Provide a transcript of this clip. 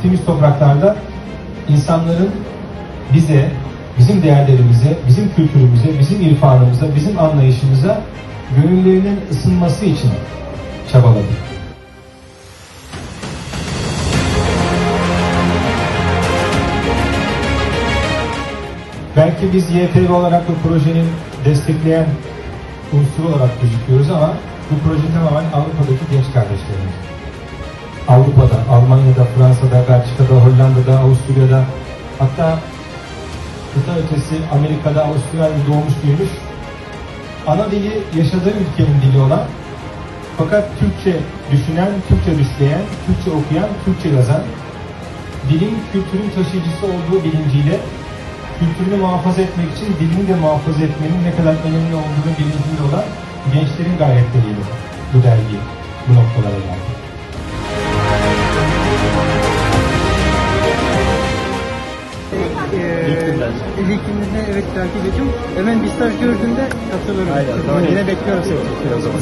ektiğimiz topraklarda insanların bize, bizim değerlerimize, bizim kültürümüze, bizim irfanımıza, bizim anlayışımıza gönüllerinin ısınması için çabaladık. Belki biz YTV olarak bu projenin destekleyen unsuru olarak gözüküyoruz ama bu proje tamamen Avrupa'daki genç kardeşlerimiz. Avrupa'da, Almanya'da, Fransa'da, Belçika'da, Hollanda'da, Avusturya'da hatta kıta ötesi Amerika'da, Avustralya'da doğmuş büyümüş ana dili yaşadığı ülkenin dili olan fakat Türkçe düşünen, Türkçe düşleyen, Türkçe okuyan, Türkçe yazan dilin kültürün taşıyıcısı olduğu bilinciyle kültürünü muhafaza etmek için dilini de muhafaza etmenin ne kadar önemli olduğunu bilincinde olan gençlerin gayretleriyle bu dergi bu noktalara geldi. İlk gününde evet takip ediyorum. Hemen bir staj gördüğümde katılırım. Aynen. Tamam, yine bekliyorum seni o zaman.